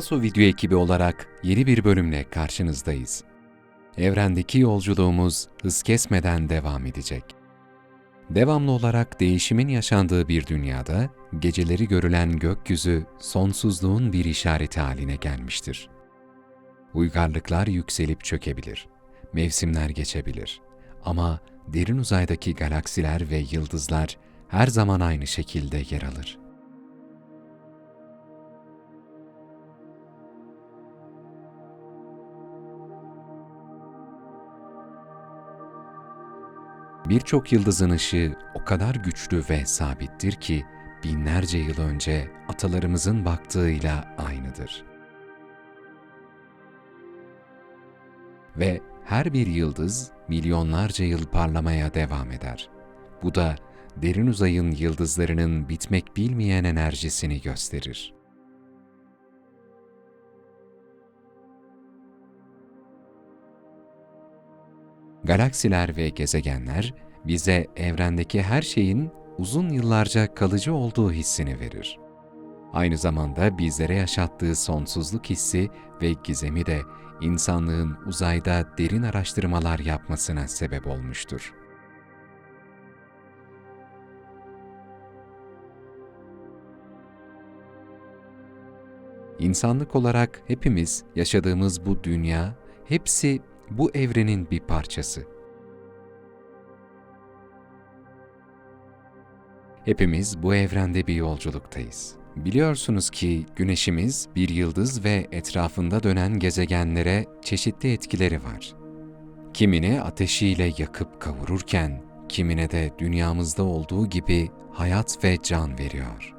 Paso Video ekibi olarak yeni bir bölümle karşınızdayız. Evrendeki yolculuğumuz hız kesmeden devam edecek. Devamlı olarak değişimin yaşandığı bir dünyada geceleri görülen gökyüzü sonsuzluğun bir işareti haline gelmiştir. Uygarlıklar yükselip çökebilir, mevsimler geçebilir ama derin uzaydaki galaksiler ve yıldızlar her zaman aynı şekilde yer alır. Birçok yıldızın ışığı o kadar güçlü ve sabittir ki binlerce yıl önce atalarımızın baktığıyla aynıdır. Ve her bir yıldız milyonlarca yıl parlamaya devam eder. Bu da derin uzayın yıldızlarının bitmek bilmeyen enerjisini gösterir. Galaksiler ve gezegenler bize evrendeki her şeyin uzun yıllarca kalıcı olduğu hissini verir. Aynı zamanda bizlere yaşattığı sonsuzluk hissi ve gizemi de insanlığın uzayda derin araştırmalar yapmasına sebep olmuştur. İnsanlık olarak hepimiz yaşadığımız bu dünya, hepsi bu evrenin bir parçası. Hepimiz bu evrende bir yolculuktayız. Biliyorsunuz ki güneşimiz bir yıldız ve etrafında dönen gezegenlere çeşitli etkileri var. Kimine ateşiyle yakıp kavururken, kimine de dünyamızda olduğu gibi hayat ve can veriyor.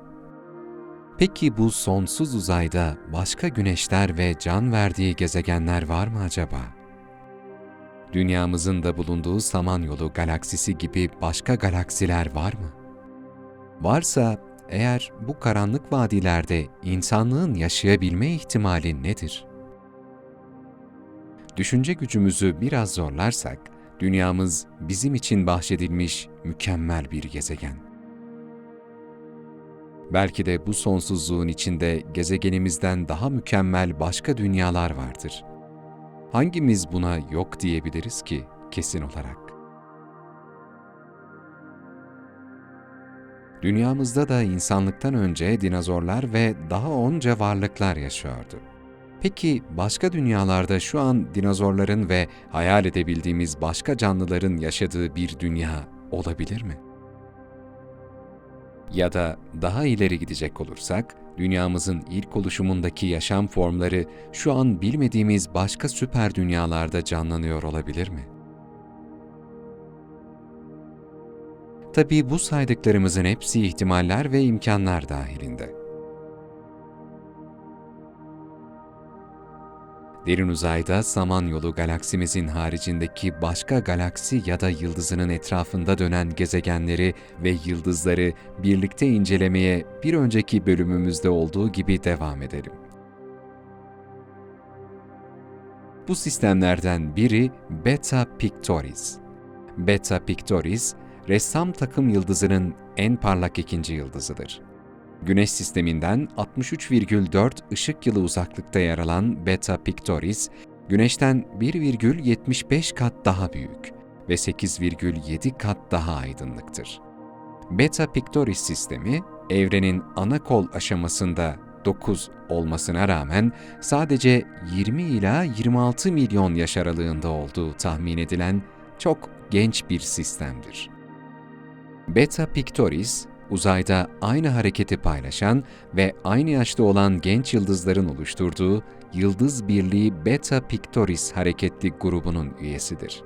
Peki bu sonsuz uzayda başka güneşler ve can verdiği gezegenler var mı acaba? Dünyamızın da bulunduğu Samanyolu galaksisi gibi başka galaksiler var mı? Varsa eğer bu karanlık vadilerde insanlığın yaşayabilme ihtimali nedir? Düşünce gücümüzü biraz zorlarsak, dünyamız bizim için bahşedilmiş mükemmel bir gezegen. Belki de bu sonsuzluğun içinde gezegenimizden daha mükemmel başka dünyalar vardır. Hangimiz buna yok diyebiliriz ki kesin olarak? Dünyamızda da insanlıktan önce dinozorlar ve daha onca varlıklar yaşıyordu. Peki başka dünyalarda şu an dinozorların ve hayal edebildiğimiz başka canlıların yaşadığı bir dünya olabilir mi? Ya da daha ileri gidecek olursak, dünyamızın ilk oluşumundaki yaşam formları şu an bilmediğimiz başka süper dünyalarda canlanıyor olabilir mi? Tabii bu saydıklarımızın hepsi ihtimaller ve imkanlar dahilinde. Derin uzayda Samanyolu galaksimizin haricindeki başka galaksi ya da yıldızının etrafında dönen gezegenleri ve yıldızları birlikte incelemeye bir önceki bölümümüzde olduğu gibi devam edelim. Bu sistemlerden biri Beta Pictoris. Beta Pictoris, ressam takım yıldızının en parlak ikinci yıldızıdır. Güneş sisteminden 63,4 ışık yılı uzaklıkta yer alan Beta Pictoris, Güneş'ten 1,75 kat daha büyük ve 8,7 kat daha aydınlıktır. Beta Pictoris sistemi, evrenin ana kol aşamasında 9 olmasına rağmen sadece 20 ila 26 milyon yaş aralığında olduğu tahmin edilen çok genç bir sistemdir. Beta Pictoris, uzayda aynı hareketi paylaşan ve aynı yaşta olan genç yıldızların oluşturduğu Yıldız Birliği Beta Pictoris hareketli grubunun üyesidir.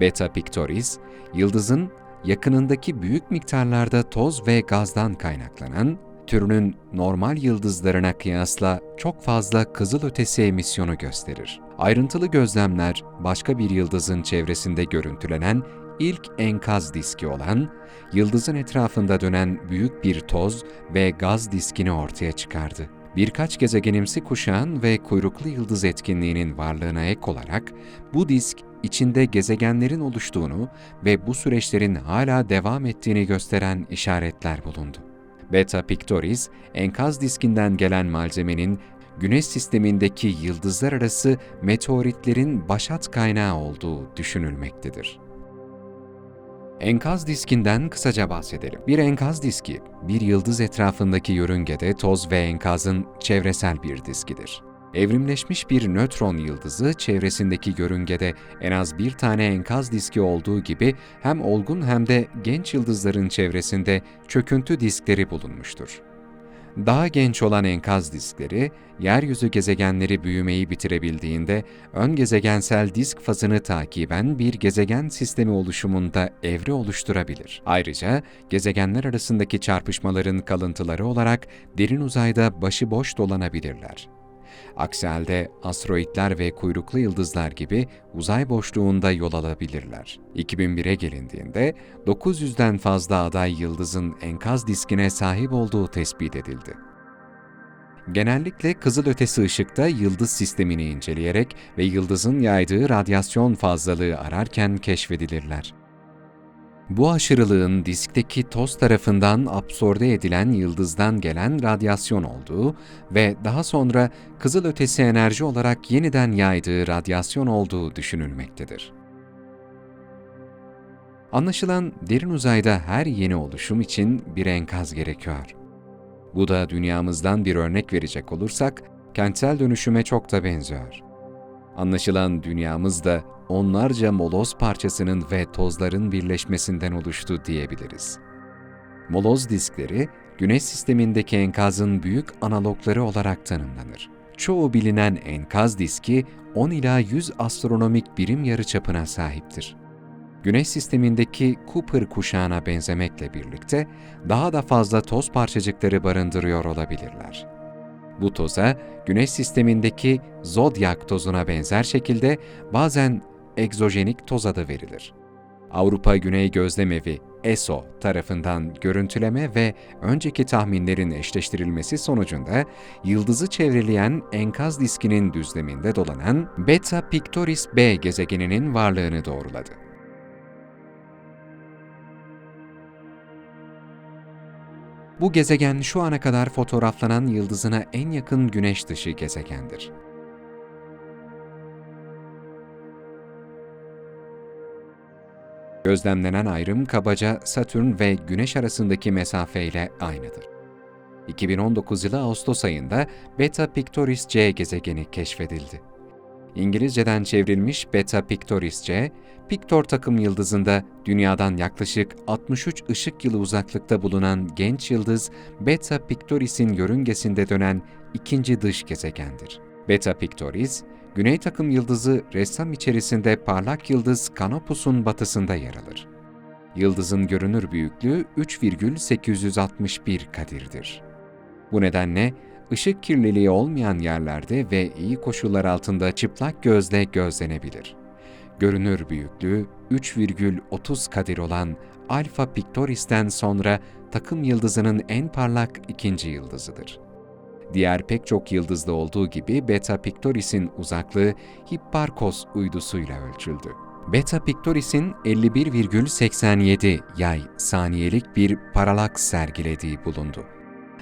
Beta Pictoris, yıldızın yakınındaki büyük miktarlarda toz ve gazdan kaynaklanan, türünün normal yıldızlarına kıyasla çok fazla kızılötesi emisyonu gösterir. Ayrıntılı gözlemler başka bir yıldızın çevresinde görüntülenen ilk enkaz diski olan, yıldızın etrafında dönen büyük bir toz ve gaz diskini ortaya çıkardı. Birkaç gezegenimsi kuşağın ve kuyruklu yıldız etkinliğinin varlığına ek olarak bu disk içinde gezegenlerin oluştuğunu ve bu süreçlerin hala devam ettiğini gösteren işaretler bulundu. Beta Pictoris, enkaz diskinden gelen malzemenin Güneş sistemindeki yıldızlar arası meteoritlerin başat kaynağı olduğu düşünülmektedir. Enkaz diskinden kısaca bahsedelim. Bir enkaz diski, bir yıldız etrafındaki yörüngede toz ve enkazın çevresel bir diskidir. Evrimleşmiş bir nötron yıldızı çevresindeki yörüngede en az bir tane enkaz diski olduğu gibi hem olgun hem de genç yıldızların çevresinde çöküntü diskleri bulunmuştur. Daha genç olan enkaz diskleri, yeryüzü gezegenleri büyümeyi bitirebildiğinde ön gezegensel disk fazını takiben bir gezegen sistemi oluşumunda evre oluşturabilir. Ayrıca gezegenler arasındaki çarpışmaların kalıntıları olarak derin uzayda başıboş dolanabilirler. Aksi halde asteroitler ve kuyruklu yıldızlar gibi uzay boşluğunda yol alabilirler. 2001'e gelindiğinde 900'den fazla aday yıldızın enkaz diskine sahip olduğu tespit edildi. Genellikle kızılötesi ışıkta yıldız sistemini inceleyerek ve yıldızın yaydığı radyasyon fazlalığı ararken keşfedilirler. Bu aşırılığın diskteki toz tarafından absorbe edilen yıldızdan gelen radyasyon olduğu ve daha sonra kızılötesi enerji olarak yeniden yaydığı radyasyon olduğu düşünülmektedir. Anlaşılan derin uzayda her yeni oluşum için bir enkaz gerekiyor. Bu da dünyamızdan bir örnek verecek olursak, kentsel dönüşüme çok da benziyor. Anlaşılan dünyamız da onlarca moloz parçasının ve tozların birleşmesinden oluştu diyebiliriz. Moloz diskleri, Güneş sistemindeki enkazın büyük analogları olarak tanımlanır. Çoğu bilinen enkaz diski 10 ila 100 astronomik birim yarıçapına sahiptir. Güneş sistemindeki Cooper kuşağına benzemekle birlikte daha da fazla toz parçacıkları barındırıyor olabilirler. Bu toza Güneş sistemindeki zodyak tozuna benzer şekilde bazen egzojenik toz adı verilir. Avrupa Güney Gözlemevi ESO tarafından görüntüleme ve önceki tahminlerin eşleştirilmesi sonucunda yıldızı çevreleyen enkaz diskinin düzleminde dolanan Beta Pictoris b gezegeninin varlığını doğruladı. Bu gezegen şu ana kadar fotoğraflanan yıldızına en yakın güneş dışı gezegendir. Gözlemlenen ayrım kabaca Satürn ve Güneş arasındaki mesafeyle aynıdır. 2019 yılı Ağustos ayında Beta Pictoris C gezegeni keşfedildi. İngilizceden çevrilmiş Beta Pictoris C, Pictor takım yıldızında dünyadan yaklaşık 63 ışık yılı uzaklıkta bulunan genç yıldız Beta Pictoris'in yörüngesinde dönen ikinci dış gezegendir. Beta Pictoris, Güney takım yıldızı ressam içerisinde parlak yıldız Canopus'un batısında yer alır. Yıldızın görünür büyüklüğü 3,861 kadirdir. Bu nedenle ışık kirliliği olmayan yerlerde ve iyi koşullar altında çıplak gözle gözlenebilir. Görünür büyüklüğü 3,30 kadir olan Alpha Pictoris'ten sonra takım yıldızının en parlak ikinci yıldızıdır. Diğer pek çok yıldızda olduğu gibi Beta Pictoris'in uzaklığı Hipparcos uydusuyla ölçüldü. Beta Pictoris'in 51,87 yay saniyelik bir paralaks sergilediği bulundu.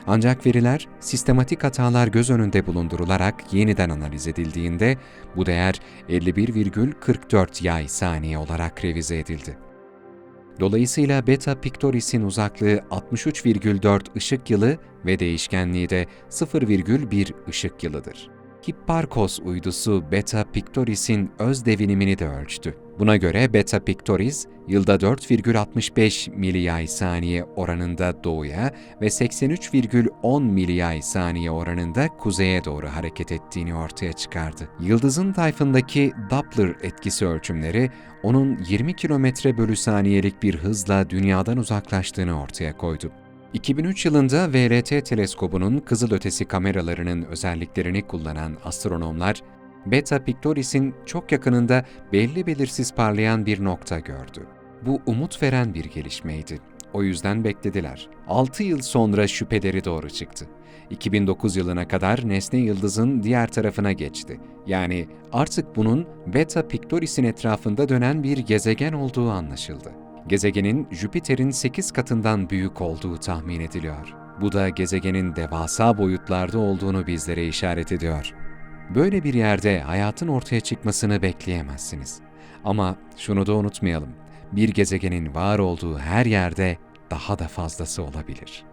Ancak veriler sistematik hatalar göz önünde bulundurularak yeniden analiz edildiğinde bu değer 51,44 yay saniye olarak revize edildi. Dolayısıyla Beta Pictoris'in uzaklığı 63,4 ışık yılı ve değişkenliği de 0,1 ışık yılıdır. Hipparcos uydusu Beta Pictoris'in öz devinimini de ölçtü. Buna göre Beta Pictoris, yılda 4,65 miliyay saniye oranında doğuya ve 83,10 miliyay saniye oranında kuzeye doğru hareket ettiğini ortaya çıkardı. Yıldızın tayfındaki Doppler etkisi ölçümleri, onun 20 kilometre bölü saniyelik bir hızla dünyadan uzaklaştığını ortaya koydu. 2003 yılında VRT teleskobunun kızılötesi kameralarının özelliklerini kullanan astronomlar, Beta Pictoris'in çok yakınında belli belirsiz parlayan bir nokta gördü. Bu umut veren bir gelişmeydi. O yüzden beklediler. 6 yıl sonra şüpheleri doğru çıktı. 2009 yılına kadar nesne yıldızın diğer tarafına geçti. Yani artık bunun Beta Pictoris'in etrafında dönen bir gezegen olduğu anlaşıldı. Gezegenin Jüpiter'in 8 katından büyük olduğu tahmin ediliyor. Bu da gezegenin devasa boyutlarda olduğunu bizlere işaret ediyor. Böyle bir yerde hayatın ortaya çıkmasını bekleyemezsiniz. Ama şunu da unutmayalım. Bir gezegenin var olduğu her yerde daha da fazlası olabilir.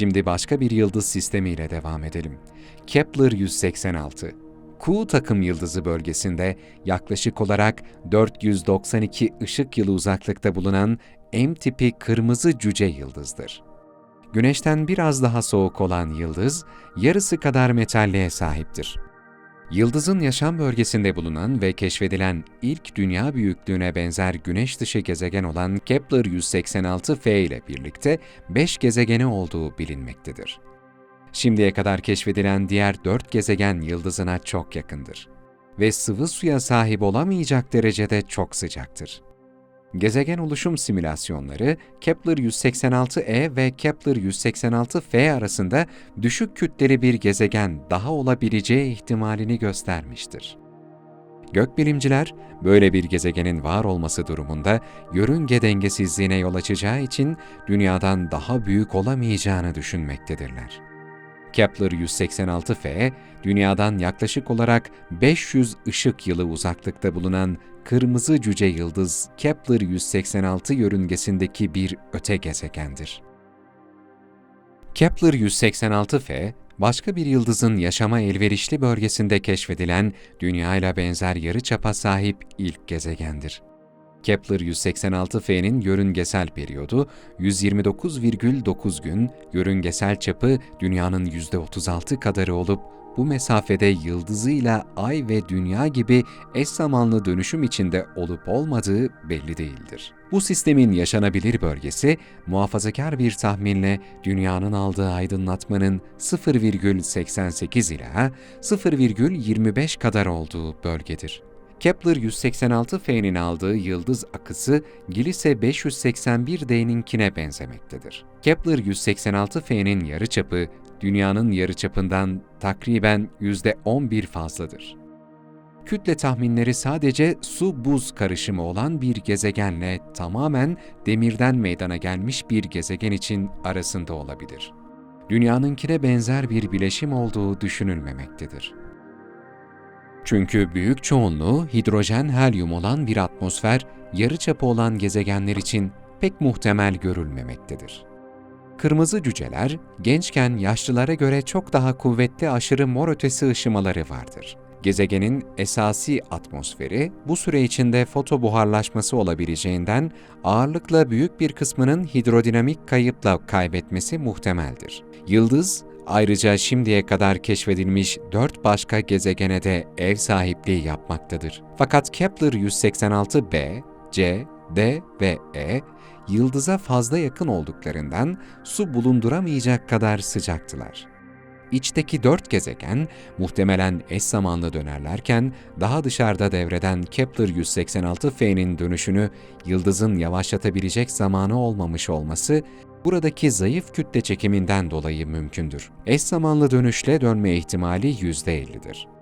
Şimdi başka bir yıldız sistemiyle devam edelim. Kepler 186. Ku takım yıldızı bölgesinde yaklaşık olarak 492 ışık yılı uzaklıkta bulunan M tipi kırmızı cüce yıldızdır. Güneşten biraz daha soğuk olan yıldız, yarısı kadar metalliğe sahiptir. Yıldızın yaşam bölgesinde bulunan ve keşfedilen ilk dünya büyüklüğüne benzer güneş dışı gezegen olan Kepler 186f ile birlikte 5 gezegeni olduğu bilinmektedir. Şimdiye kadar keşfedilen diğer 4 gezegen yıldızına çok yakındır ve sıvı suya sahip olamayacak derecede çok sıcaktır. Gezegen oluşum simülasyonları Kepler 186e ve Kepler 186f arasında düşük kütleli bir gezegen daha olabileceği ihtimalini göstermiştir. Gökbilimciler böyle bir gezegenin var olması durumunda yörünge dengesizliğine yol açacağı için dünyadan daha büyük olamayacağını düşünmektedirler. Kepler 186f, dünyadan yaklaşık olarak 500 ışık yılı uzaklıkta bulunan kırmızı cüce yıldız Kepler 186 yörüngesindeki bir öte gezegendir. Kepler 186f, başka bir yıldızın yaşama elverişli bölgesinde keşfedilen Dünya ile benzer yarıçapa sahip ilk gezegendir. Kepler 186f'nin yörüngesel periyodu 129,9 gün, yörüngesel çapı Dünya'nın %36 kadarı olup bu mesafede yıldızıyla Ay ve Dünya gibi eş zamanlı dönüşüm içinde olup olmadığı belli değildir. Bu sistemin yaşanabilir bölgesi, muhafazakar bir tahminle Dünya'nın aldığı aydınlatmanın 0,88 ila 0,25 kadar olduğu bölgedir. Kepler 186f'nin aldığı yıldız akısı Gliese 581d'ninkine benzemektedir. Kepler 186f'nin yarıçapı Dünya'nın yarıçapından takriben %11 fazladır. Kütle tahminleri sadece su-buz karışımı olan bir gezegenle tamamen demirden meydana gelmiş bir gezegen için arasında olabilir. Dünyanınkine benzer bir bileşim olduğu düşünülmemektedir. Çünkü büyük çoğunluğu hidrojen helyum olan bir atmosfer, yarıçapı olan gezegenler için pek muhtemel görülmemektedir. Kırmızı cüceler, gençken yaşlılara göre çok daha kuvvetli aşırı mor ötesi ışımaları vardır. Gezegenin esasi atmosferi bu süre içinde fotobuharlaşması olabileceğinden ağırlıkla büyük bir kısmının hidrodinamik kayıpla kaybetmesi muhtemeldir. Yıldız, Ayrıca şimdiye kadar keşfedilmiş dört başka gezegene de ev sahipliği yapmaktadır. Fakat Kepler 186b, C, D ve E, yıldıza fazla yakın olduklarından su bulunduramayacak kadar sıcaktılar. İçteki dört gezegen muhtemelen eş zamanlı dönerlerken daha dışarıda devreden Kepler 186f'nin dönüşünü yıldızın yavaşlatabilecek zamanı olmamış olması buradaki zayıf kütle çekiminden dolayı mümkündür. Eş zamanlı dönüşle dönme ihtimali %50'dir.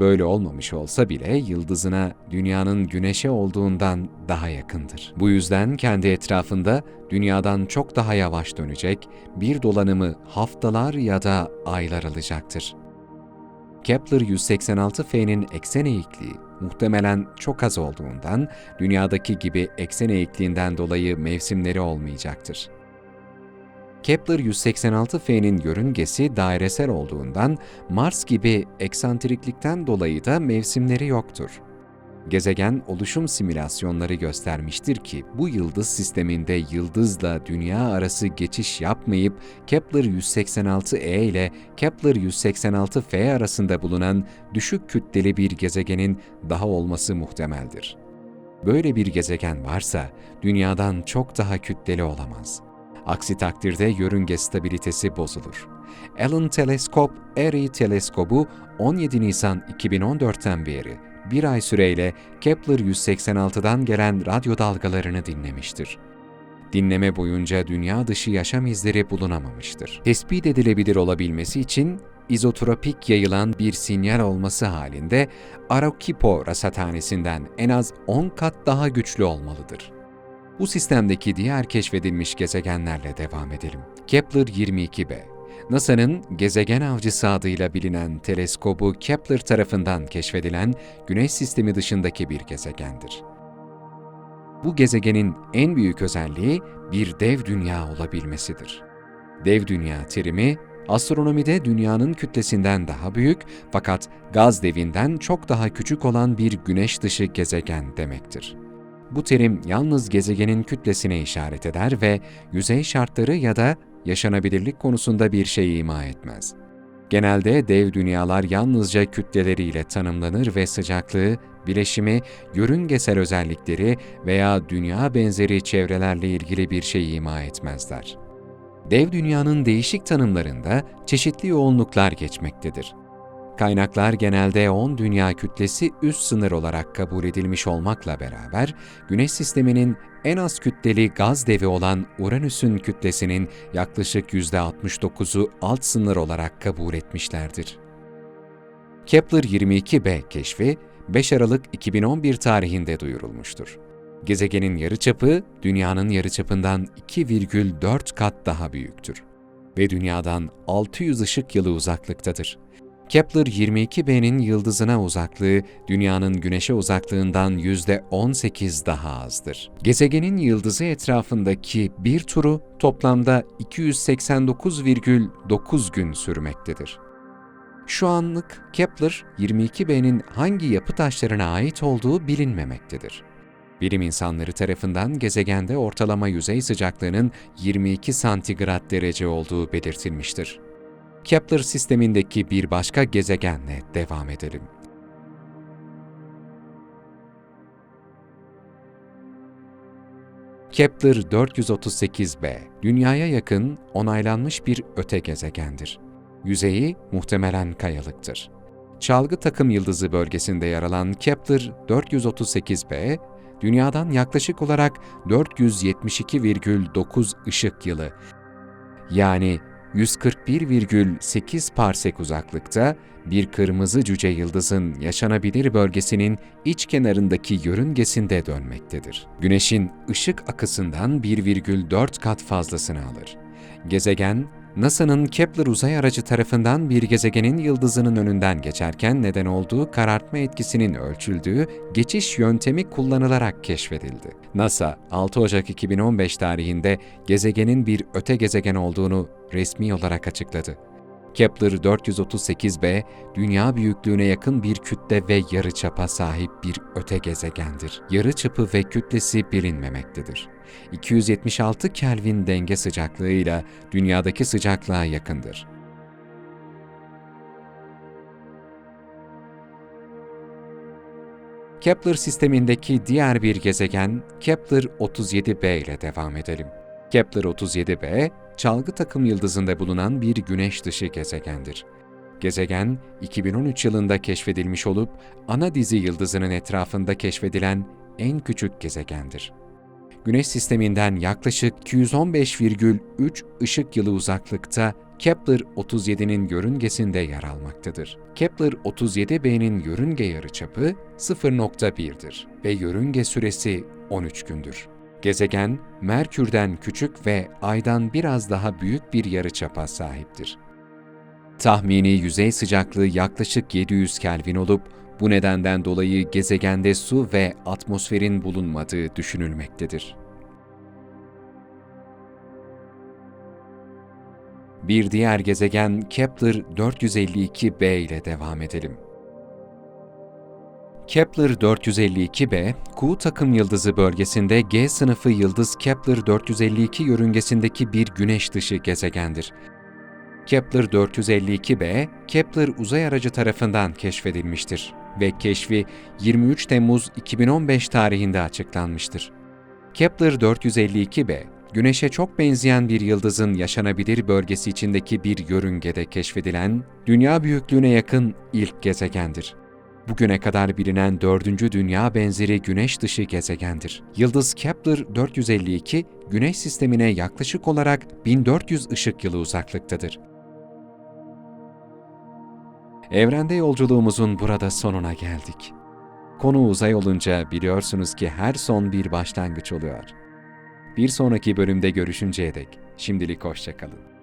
Böyle olmamış olsa bile yıldızına dünyanın güneşe olduğundan daha yakındır. Bu yüzden kendi etrafında dünyadan çok daha yavaş dönecek, bir dolanımı haftalar ya da aylar alacaktır. Kepler 186f'nin eksen eğikliği muhtemelen çok az olduğundan dünyadaki gibi eksen eğikliğinden dolayı mevsimleri olmayacaktır. Kepler 186f'nin yörüngesi dairesel olduğundan Mars gibi eksantriklikten dolayı da mevsimleri yoktur. Gezegen oluşum simülasyonları göstermiştir ki bu yıldız sisteminde yıldızla dünya arası geçiş yapmayıp Kepler 186e ile Kepler 186f arasında bulunan düşük kütleli bir gezegenin daha olması muhtemeldir. Böyle bir gezegen varsa dünyadan çok daha kütleli olamaz. Aksi takdirde yörünge stabilitesi bozulur. Allen Teleskop, ERI teleskobu 17 Nisan 2014'ten beri bir ay süreyle Kepler 186'dan gelen radyo dalgalarını dinlemiştir. Dinleme boyunca dünya dışı yaşam izleri bulunamamıştır. Tespit edilebilir olabilmesi için izotropik yayılan bir sinyal olması halinde Arequipa rasathanesinden en az 10 kat daha güçlü olmalıdır. Bu sistemdeki diğer keşfedilmiş gezegenlerle devam edelim. Kepler 22b NASA'nın gezegen avcısı adıyla bilinen teleskobu Kepler tarafından keşfedilen Güneş sistemi dışındaki bir gezegendir. Bu gezegenin en büyük özelliği bir dev dünya olabilmesidir. Dev dünya terimi, astronomide dünyanın kütlesinden daha büyük fakat gaz devinden çok daha küçük olan bir güneş dışı gezegen demektir. Bu terim yalnız gezegenin kütlesine işaret eder ve yüzey şartları ya da yaşanabilirlik konusunda bir şey ima etmez. Genelde dev dünyalar yalnızca kütleleriyle tanımlanır ve sıcaklığı, bileşimi, yörüngesel özellikleri veya dünya benzeri çevrelerle ilgili bir şey ima etmezler. Dev dünyanın değişik tanımlarında çeşitli yoğunluklar geçmektedir. Kaynaklar genelde 10 dünya kütlesi üst sınır olarak kabul edilmiş olmakla beraber, Güneş sisteminin en az kütleli gaz devi olan Uranüs'ün kütlesinin yaklaşık %69'u alt sınır olarak kabul etmişlerdir. Kepler 22b keşfi 5 Aralık 2011 tarihinde duyurulmuştur. Gezegenin yarıçapı dünyanın yarıçapından 2,4 kat daha büyüktür ve dünyadan 600 ışık yılı uzaklıktadır. Kepler 22b'nin yıldızına uzaklığı dünyanın güneşe uzaklığından %18 daha azdır. Gezegenin yıldızı etrafındaki bir turu toplamda 289,9 gün sürmektedir. Şu anlık Kepler 22b'nin hangi yapı taşlarına ait olduğu bilinmemektedir. Bilim insanları tarafından gezegende ortalama yüzey sıcaklığının 22 santigrat derece olduğu belirtilmiştir. Kepler sistemindeki bir başka gezegenle devam edelim. Kepler 438b, Dünya'ya yakın, onaylanmış bir öte gezegendir. Yüzeyi muhtemelen kayalıktır. Çalgı takım yıldızı bölgesinde yer alan Kepler 438b, Dünya'dan yaklaşık olarak 472,9 ışık yılı, yani 141,8 parsek uzaklıkta bir kırmızı cüce yıldızın yaşanabilir bölgesinin iç kenarındaki yörüngesinde dönmektedir. Güneşin ışık akısından 1,4 kat fazlasını alır. Gezegen, NASA'nın Kepler uzay aracı tarafından bir gezegenin yıldızının önünden geçerken neden olduğu karartma etkisinin ölçüldüğü geçiş yöntemi kullanılarak keşfedildi. NASA, 6 Ocak 2015 tarihinde gezegenin bir öte gezegen olduğunu resmi olarak açıkladı. Kepler 438b, dünya büyüklüğüne yakın bir kütle ve yarıçapa sahip bir öte gezegendir. Yarıçapı ve kütlesi bilinmemektedir. 276 Kelvin denge sıcaklığıyla dünyadaki sıcaklığa yakındır. Kepler sistemindeki diğer bir gezegen Kepler 37b ile devam edelim. Kepler 37b, çalgı takım yıldızında bulunan bir güneş dışı gezegendir. Gezegen, 2013 yılında keşfedilmiş olup ana dizi yıldızının etrafında keşfedilen en küçük gezegendir. Güneş sisteminden yaklaşık 215,3 ışık yılı uzaklıkta Kepler 37'nin yörüngesinde yer almaktadır. Kepler 37b'nin yörünge yarıçapı 0.1'dir ve yörünge süresi 13 gündür. Gezegen, Merkür'den küçük ve Ay'dan biraz daha büyük bir yarıçapa sahiptir. Tahmini yüzey sıcaklığı yaklaşık 700 Kelvin olup, bu nedenden dolayı gezegende su ve atmosferin bulunmadığı düşünülmektedir. Bir diğer gezegen Kepler 452b ile devam edelim. Kepler 452b, Ku takım yıldızı bölgesinde G sınıfı yıldız Kepler 452 yörüngesindeki bir güneş dışı gezegendir. Kepler 452b, Kepler uzay aracı tarafından keşfedilmiştir ve keşfi 23 Temmuz 2015 tarihinde açıklanmıştır. Kepler 452b, Güneş'e çok benzeyen bir yıldızın yaşanabilir bölgesi içindeki bir yörüngede keşfedilen, dünya büyüklüğüne yakın ilk gezegendir. Bugüne kadar bilinen dördüncü dünya benzeri güneş dışı gezegendir. Yıldız Kepler 452, güneş sistemine yaklaşık olarak 1400 ışık yılı uzaklıktadır. Evrende yolculuğumuzun burada sonuna geldik. Konu uzay olunca biliyorsunuz ki her son bir başlangıç oluyor. Bir sonraki bölümde görüşünceye dek şimdilik hoşçakalın.